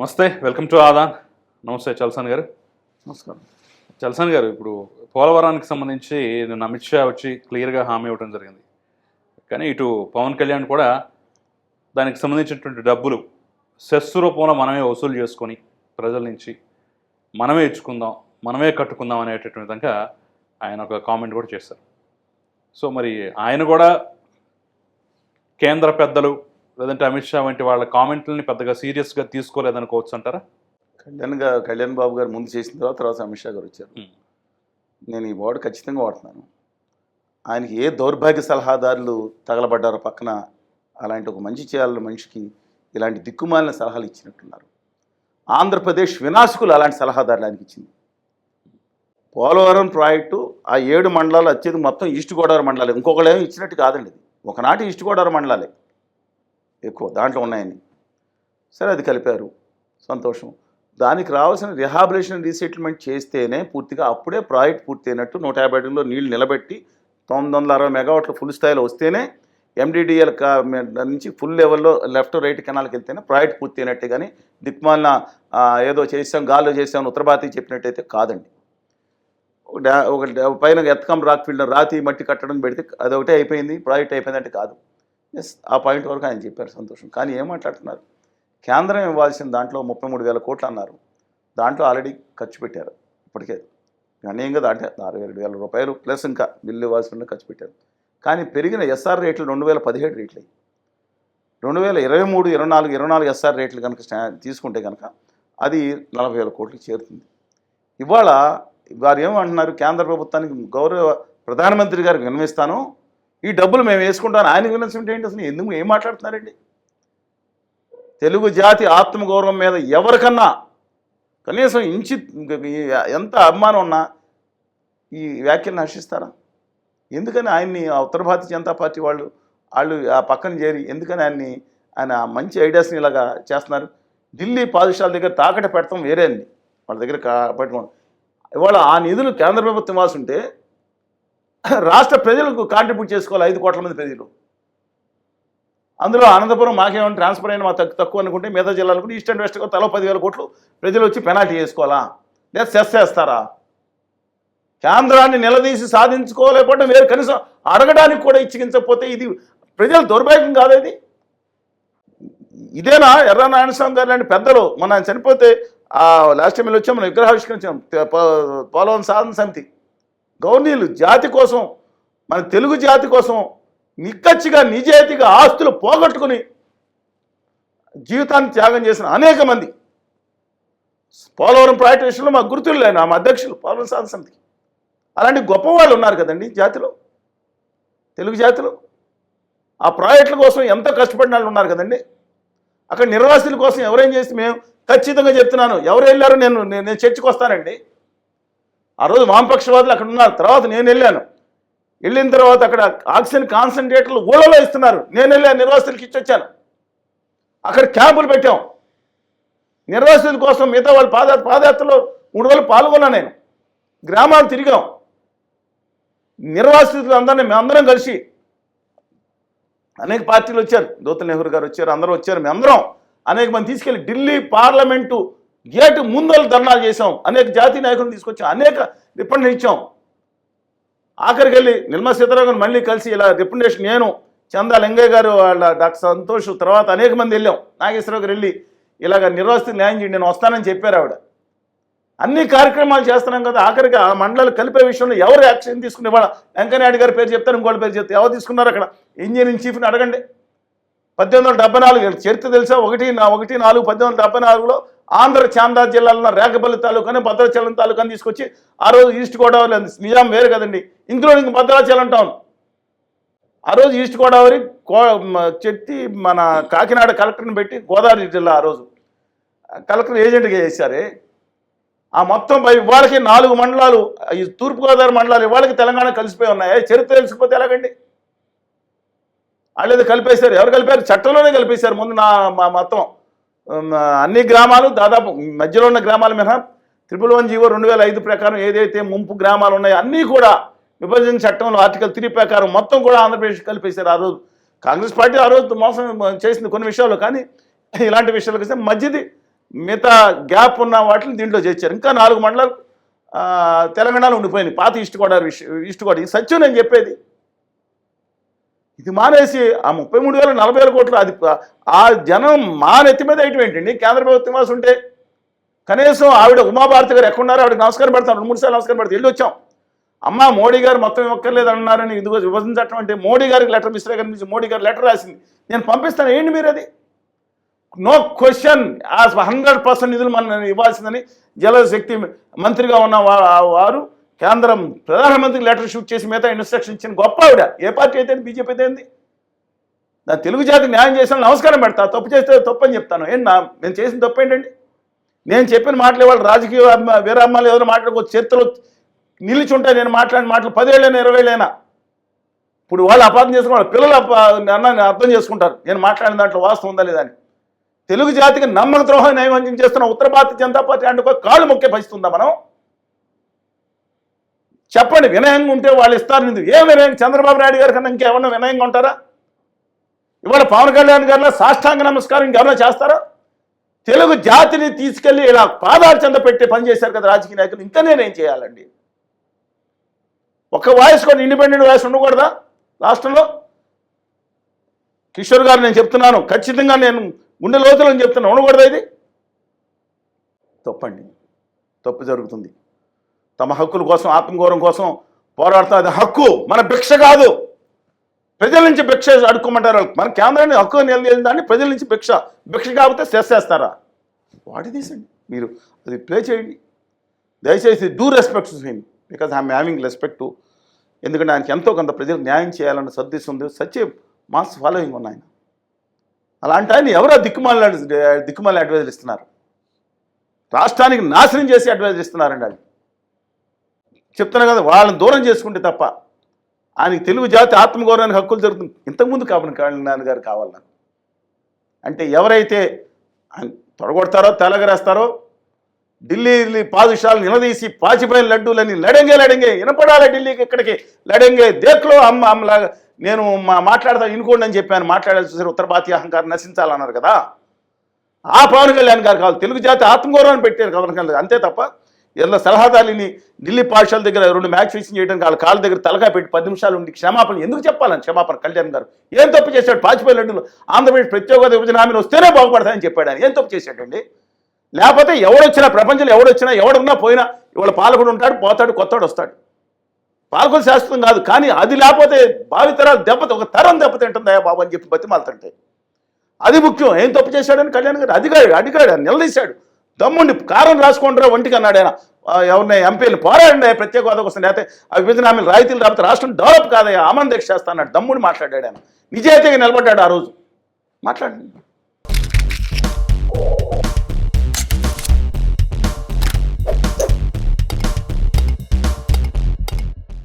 నమస్తే welcome to Aadan నమస్తే చల్సాన్ గారు. నమస్కారం. చల్సాన్ గారు ఇప్పుడు పోలవరానికి సంబంధించి నిన్న అమిత్ షా వచ్చి క్లియర్గా హామీ ఇవ్వడం జరిగింది. కానీ ఇటు పవన్ కళ్యాణ్ కూడా దానికి సంబంధించినటువంటి డబ్బులు సెస్ రూపంలో మనమే వసూలు చేసుకొని ప్రజల నుంచి మనమే ఇచ్చుకుందాం మనమే కట్టుకుందాం అనేటటువంటి విధంగా ఆయన ఒక కామెంట్ కూడా చేశారు. సో మరి ఆయన కూడా కేంద్ర పెద్దలు లేదంటే అమిత్ షా వంటి వాళ్ళ కామెంట్లని పెద్దగా సీరియస్గా తీసుకోలేదనుకోవచ్చు అంటారా? కళ్యాణ్ గారు కళ్యాణ్ బాబు గారు ముందు చేసిన తర్వాత తర్వాత అమిత్ షా గారు వచ్చారు. నేను ఈ వర్డ్ ఖచ్చితంగా వాడుతున్నాను. ఆయనకి ఏ దౌర్భాగ్య సలహాదారులు తగలబడ్డారో పక్కన అలాంటి ఒక మంచి చేయాలని మనిషికి ఇలాంటి దిక్కుమాలిన సలహాలు ఇచ్చినట్టున్నారు. ఆంధ్రప్రదేశ్ వినాశకులు అలాంటి సలహాదారులు ఆయనకి ఇచ్చింది. పోలవరం ప్రాజెక్టు ఆ ఏడు మండలాలు వచ్చేది మొత్తం ఈస్ట్ గోదావరి మండలాలు. ఇంకొకళ్ళు ఏమి ఇచ్చినట్టు కాదండి ఇది. ఒకనాటి ఈస్ట్ గోదావరి మండలాలే. ఎక్కువ దాంట్లో ఉన్నాయని. సరే అది కలిపారు. సంతోషం. దానికి రావాల్సిన రిహాబిలేషన్ రీసెటిల్మెంట్ చేస్తేనే పూర్తిగా అప్పుడే ప్రాజెక్ట్ పూర్తయినట్టు నూట యాభై అడుగులో నీళ్ళు నిలబెట్టి తొమ్మిది వందల అరవై మెగావాట్ల ఫుల్ స్థాయిలో వస్తేనే ఎండిడిఎల్ నుంచి ఫుల్ లెవెల్లో లెఫ్ట్ రైట్ కెనాల్కి వెళ్తేనే ప్రాజెక్ట్ పూర్తి కానీ దిక్మాలిన ఏదో చేసాం గాల్లో చేసాం ఉత్తర భారతీయ చెప్పినట్టయితే కాదండి. ఒక ఒక పైన ఎత్తకం రాక్ ఫీల్డ్ రాతి మట్టి కట్టడం పెడితే అదొకటే అయిపోయింది ప్రాజెక్ట్ అయిపోయిందంటే కాదు. ఎస్ ఆ పాయింట్ వరకు ఆయన చెప్పారు సంతోషం. కానీ ఏం మాట్లాడుతున్నారు? కేంద్రం ఇవ్వాల్సిన దాంట్లో ముప్పై మూడు వేల కోట్లు అన్నారు. దాంట్లో ఆల్రెడీ ఖర్చు పెట్టారు ఇప్పటికే. గణనీయంగా దాంట్లో అరవై ఏడు వేల రూపాయలు ప్లస్ ఇంకా బిల్లు ఇవ్వాల్సిన ఖర్చు పెట్టారు. కానీ పెరిగిన ఎస్ఆర్ రేట్లు రెండు వేల పదిహేడు రేట్లు రెండు వేల ఇరవై మూడు ఇరవై నాలుగు ఇరవై నాలుగు ఎస్ఆర్ రేట్లు కనుక స్టా- తీసుకుంటే కనుక అది నలభై వేల కోట్లకు చేరుతుంది. ఇవాళ వారు ఏమంటున్నారు? కేంద్ర ప్రభుత్వానికి గౌరవ ప్రధానమంత్రి గారికి విన్నవిస్తాను. ఈ డబ్బులు మేము వేసుకుంటాను ఆయన విన్నవించడం ఏంటి అసలు? ఎందుకు ఏం మాట్లాడుతున్నారండి? తెలుగు జాతి ఆత్మగౌరవం మీద ఎవరికన్నా కనీసం ఇంచి ఎంత అభిమానం ఉన్నా ఈ వ్యాఖ్యలను హర్షిస్తారా ఎందుకని ఆయన్ని ఆ ఉత్తర భారతీయ జనతా పార్టీ వాళ్ళు వాళ్ళు ఆ పక్కన చేరి ఎందుకని ఆయన్ని ఆయన మంచి ఐడియాస్ని ఇలాగా చేస్తున్నారు? ఢిల్లీ పాదశాల దగ్గర తాకట పెడతాం వేరే అండి. వాళ్ళ దగ్గర పెట్టుకోండి ఇవాళ ఆ నిధులు కేంద్ర ప్రభుత్వం ఇవ్వాల్సి ఉంటే రాష్ట్ర ప్రజలకు కాంట్రిబ్యూట్ చేసుకోవాలి ఐదు కోట్ల మంది ప్రజలు. అందులో అనంతపురం మాకేమైనా ట్రాన్స్ఫర్ అయిన మా తక్కువ తక్కువ అనుకుంటే మిగతా జిల్లాలు కూడా ఈస్ట్ అండ్ వెస్ట్ తలో పదివేల కోట్లు ప్రజలు వచ్చి పెనాల్టీ చేసుకోవాలా? లేదా సెస్ చేస్తారా? కేంద్రాన్ని నిలదీసి సాధించుకోలేకపోవడం వేరు. కనీసం అడగడానికి కూడా ఇచ్చిగించకపోతే ఇది ప్రజల దౌర్భాగ్యం కాదు ఇది? ఇదేనా? ఎర్ర నారాయణస్వామి గారు లాంటి పెద్దలు. మన ఆయన చనిపోతే లాస్ట్ టైం వచ్చాం మనం విగ్రహావిష్కరించాం పోలవరం సాధన సమితి. గౌర్నీలు జాతి కోసం మన తెలుగు జాతి కోసం నిక్కచ్చిగా నిజాయితీగా ఆస్తులు పోగొట్టుకుని జీవితాన్ని త్యాగం చేసిన అనేక మంది. పోలవరం ప్రాజెక్టు విషయంలో మా గుర్తులు లేను మా అధ్యక్షులు పోలవరం సాధన అలాంటి గొప్ప వాళ్ళు ఉన్నారు కదండి జాతిలో తెలుగు జాతిలో. ఆ ప్రాజెక్టుల కోసం ఎంత కష్టపడిన వాళ్ళు ఉన్నారు కదండి. అక్కడ నిర్వాసితుల కోసం ఎవరేం చేసి మేము ఖచ్చితంగా చెప్తున్నాను. ఎవరు వెళ్ళారో నేను నేను నేను చర్చకు వస్తానండి. ఆ రోజు వామపక్షవాదులు అక్కడ ఉన్నారు. తర్వాత నేను వెళ్ళాను. వెళ్ళిన తర్వాత అక్కడ ఆక్సిజన్ కాన్సన్ట్రేటర్లు ఊళ్ళలో ఇస్తున్నారు. నేను వెళ్ళాను నిర్వాసితులకి ఇచ్చొచ్చాను అక్కడ క్యాంపులు పెట్టాం. నిర్వాసితుల కోసం మిగతా వాళ్ళు పాద పాదయాత్రలో మూడు రోజులు పాల్గొన్నా నేను. గ్రామాలు తిరిగాం. నిర్వాసితులు అందరినీ మేమందరం కలిసి అనేక పార్టీలు వచ్చారు. గౌతమ్ నెహ్రూ గారు వచ్చారు అందరూ వచ్చారు. మేమందరం అనేక మంది తీసుకెళ్ళి ఢిల్లీ పార్లమెంటు గేటు ముందలు ధర్నాలు చేసాం అనేక జాతీయ నాయకులను తీసుకొచ్చాం. అనేక రిప్రజెంట్ ఇచ్చాం. ఆఖరికి వెళ్ళి నిర్మలా సీతారామన్ మళ్ళీ కలిసి ఇలా రిప్రజెంటేషన్ నేను చందా లింగయ్య గారు వాళ్ళ డాక్టర్ సంతోష్ తర్వాత అనేక మంది వెళ్ళాం. నాగేశ్వరరావు గారు వెళ్ళి ఇలాగ నిర్వాసితులు న్యాయం చేయండి నేను వస్తానని చెప్పారు ఆవిడ. అన్ని కార్యక్రమాలు చేస్తున్నాం కదా ఆఖరికి ఆ మండలాలు కలిపే విషయంలో ఎవరు యాక్షన్ తీసుకునే వాళ్ళ? వెంకయ్యనాయుడు గారి పేరు చెప్తారు ఇంకోటి పేరు చెప్తారు. ఎవరు తీసుకున్నారు అక్కడ? ఇంజనీరింగ్ చీఫ్ని అడగండి. పద్దెనిమిది వందల డెబ్బై నాలుగు చరిత్ర తెలుసా? ఒకటి నా- ఒకటి నాలుగు పద్దెనిమిది వందల డెబ్బై నాలుగులో ఆంధ్ర చాందా జిల్లాలో రేకపల్లి తాలూకాని భద్రాచలం తాలూకాని తీసుకొచ్చి ఆ రోజు ఈస్ట్ గోదావరి అంది. నిజాం వేరు కదండి. ఇంక్లూడింగ్ భద్రాచలం టౌన్ ఆ రోజు ఈస్ట్ గోదావరి కో చెట్టి మన కాకినాడ కలెక్టర్ని పెట్టి గోదావరి జిల్లా ఆ రోజు. కలెక్టర్ ఏజెంట్గా చేశారే. ఆ మొత్తం పై ఇవాళకి నాలుగు మండలాలు ఈ తూర్పుగోదావరి మండలాలు ఇవాళకి తెలంగాణ కలిసిపోయి ఉన్నాయి. చరిత్ర తెలిసిపోతే ఎలాగండి? వాళ్ళు ఏదో కలిపేశారు. ఎవరు కలిపారు? చట్టంలోనే కలిపేశారు ముందు నా మా మొత్తం. అన్ని గ్రామాలు దాదాపు మధ్యలో ఉన్న గ్రామాల మినహా త్రిపుల్ వన్ జీవో రెండు వేల ఐదు ప్రకారం ఏదైతే ముంపు గ్రామాలు ఉన్నాయో అన్నీ కూడా విభజన చట్టంలో ఆర్టికల్ త్రీ ప్రకారం మొత్తం కూడా ఆంధ్రప్రదేశ్ కలిపేశారు ఆ రోజు. కాంగ్రెస్ పార్టీ ఆ రోజు మోసం చేసింది కొన్ని విషయాలు కానీ ఇలాంటి విషయాలకు వస్తే మధ్యది మిగతా గ్యాప్ ఉన్న వాటిని దీంట్లో చేర్చారు. ఇంకా నాలుగు మండలాలు తెలంగాణలో ఉండిపోయింది పాత ఈస్ట్ గోదావరి విష- ఈస్ట్ గోదావరి. సత్యం నేను చెప్పేది ఇది మానేసి ఆ ముప్పై మూడు వేల నలభై వేల కోట్లు అది ఆ జనం మా నెత్తి మీద వేయటం ఏంటండి? కేంద్ర ప్రభుత్వం వాసు ఉంటే కనీసం ఆవిడ ఉమాభారతి గారు ఎక్కడున్నారో ఆవిడకి నమస్కారం పెడతాను రెండు మూడు సార్లు నమస్కారం పెడతాను వెళ్ళి వచ్చాం. అమ్మ మోడీ గారు మొత్తం ఇవ్వక్కర్లేదు అన్నారని ఇదిగో విభజన అంటే మోడీ గారికి లెటర్ మిస్టర్ గారి నుంచి మోడీ గారు లెటర్ రాసింది. నేను పంపిస్తాను. ఏంటి మీరు అది? నో క్వశ్చన్ ఆ హండ్రెడ్ పర్సెంట్ నిధులు మన ఇవ్వాల్సిందని జలశక్తి మంత్రిగా ఉన్న వారు కేంద్రం ప్రధానమంత్రికి లెటర్ షూట్ చేసి మిగతా ఇన్స్ట్రక్షన్ ఇచ్చిన గొప్ప ఆవిడ. ఏ పార్టీ అయితే బీజేపీ అయితే ఏంది నా తెలుగు జాతికి న్యాయం చేసిన నమస్కారం పెడతా. తప్పు చేస్తే తప్పు అని చెప్తాను. ఏం నా నేను చేసిన తప్పు ఏంటండి? నేను చెప్పిన మాటలు వాళ్ళు రాజకీయ అమ్మ- వీరమ్మాలు ఏదైనా మాట్లాడుకో చరిత్రలో నిలిచి నేను మాట్లాడిన మాటలు పదేళ్ళైనా ఇరవైలైనా. ఇప్పుడు వాళ్ళు అపార్థం చేసుకున్నారు పిల్లలు అన్నాన్ని అర్థం చేసుకుంటారు. నేను మాట్లాడిన దాంట్లో వాస్తవం ఉందా లేదా అని. తెలుగు జాతికి నమ్మక ద్రోహం నైవంజం చేస్తున్న ఉత్తర భారత జనతా పార్టీ అంటే కాళ్ళు మొక్కే పరిస్థితుందా మనం? చెప్పండి వినయంగా ఉంటే వాళ్ళు ఇస్తారు. నిధులు ఏ వినయం? చంద్రబాబు నాయుడు గారి కన్నా ఇంకేమన్నా వినయంగా ఉంటారా? ఇవాళ పవన్ కళ్యాణ్ గారిలో సాష్టాంగ నమస్కారం ఇంకెవరైనా చేస్తారా? తెలుగు జాతిని తీసుకెళ్ళి ఇలా పాదాలు చెంద పెట్టే పనిచేశారు కదా రాజకీయ నాయకులు. ఇంకా నేనేం చేయాలండి? ఒక వాయిస్ కూడా ఇండిపెండెంట్ వాయిస్ ఉండకూడదా రాష్ట్రంలో? కిషోర్ గారు నేను చెప్తున్నాను. ఖచ్చితంగా నేను గుండె లోతులని చెప్తున్నాను. ఉండకూడదా ఇది? తప్పండి. తప్పు జరుగుతుంది. తమ హక్కుల కోసం ఆత్మగౌరవం కోసం పోరాడుతున్న అది హక్కు. మన భిక్ష కాదు. ప్రజల నుంచి భిక్ష అడుక్కోమంటారు. మన కేంద్రాన్ని హక్కు నిలదీసిన దాన్ని ప్రజల నుంచి భిక్ష. భిక్ష కాకపోతే చేసేస్తారా? వాటి తీసండి మీరు అది ప్లే చేయండి. దయచేసి do respect him because I'm having respect. ఎందుకంటే ఆయనకి ఎంతో కొంత ప్రజలకు న్యాయం చేయాలన్న సద్దేశం ఉంది. సచ్చే మాస్ ఫాలోయింగ్ ఉన్న ఆయన. అలాంటి ఆయన ఎవరో దిక్కుమాల దిక్కుమాల అడ్వైజర్ ఇస్తున్నారు. రాష్ట్రానికి నాశనం చేసి అడ్వైజర్ ఇస్తున్నారండి వాళ్ళు చెప్తున్నా కదా వాళ్ళని దూరం చేసుకుంటే తప్ప. ఆయనకి తెలుగు జాతి ఆత్మగౌరవానికి హక్కులు జరుగుతుంది. ఇంతకుముందు కాబట్టి కళ్యాణ్ గారు కావాలి నాకు. అంటే ఎవరైతే తొడగొడతారో తెలగరేస్తారో ఢిల్లీ పాదుషాలు నిలదీసి పాచిపోయిన లడ్డూలని లడంగే లడంగే వినపడాలి ఢిల్లీకి ఇక్కడికి లడంగే దేక్లో అమ్మ అమ్మలాగా నేను మా మాట్లాడతాను ఇనుకోండి అని చెప్పాను. మాట్లాడాల్సి ఉత్తర భారతీయ అహంకారం నశించాలన్నారు కదా. ఆ పవన్ కళ్యాణ్ గారు కావాలి. తెలుగు జాతి ఆత్మగౌరవాన్ని పెట్టారు పవన్ కళ్యాణ్ అంతే తప్ప ఇలా సలహాదారుని ఢిల్లీ పాఠశాల దగ్గర రెండు మ్యాచ్ ఫిక్సింగ్ చేయడానికి వాళ్ళ కాళ్ళ దగ్గర తలకాయ పెట్టి పది నిమిషాలు ఉండి క్షమాపణ ఎందుకు చెప్పాలని క్షమాపణ కళ్యాణ్ గారు? ఏం తప్పు చేశాడు? పాచిపోయి లడ్డులు ఆంధ్రప్రదేశ్ ప్రత్యేక విభజన హామీలు వస్తేనే బాగుపడతాయని చెప్పాడు ఆయన. ఏం తప్పు చేశాడండి? లేకపోతే ఎవడొచ్చినా ప్రపంచంలో ఎవడొచ్చినా ఎవడున్నా పోయినా ఇవాళ పాలకుడు ఉంటాడు పోతాడు కొత్తవాడు వస్తాడు. పాలకులు శాశ్వతం కాదు కానీ అది లేకపోతే భావితరాలు దెబ్బతి ఒక తరం దెబ్బతింటుందా బాబు అని చెప్పి బతిమాలుతుంటే. అది ముఖ్యం. ఏం తప్పు చేశాడని కళ్యాణ్ గారు అడిగాడు అడిగాడు నిలదీశాడు. దమ్ముండి కారం రాసుకుంటారా ఒంటికి అన్నాడు ఆయన. ఎవరిని ఎంపీలు పోరాడండి ప్రత్యేక హోదా కోసం లేకపోతే ఆ విభజన హామీలు రాయితీలు రాకపోతే రాష్ట్రం డెవలప్ కాదయ్యా అమన్ దీక్ష చేస్తా అన్నాడు. దమ్ముడి మాట్లాడాడు ఆయన. నిజాయితీగా నిలబడ్డాడు ఆ రోజు. మాట్లాడండి.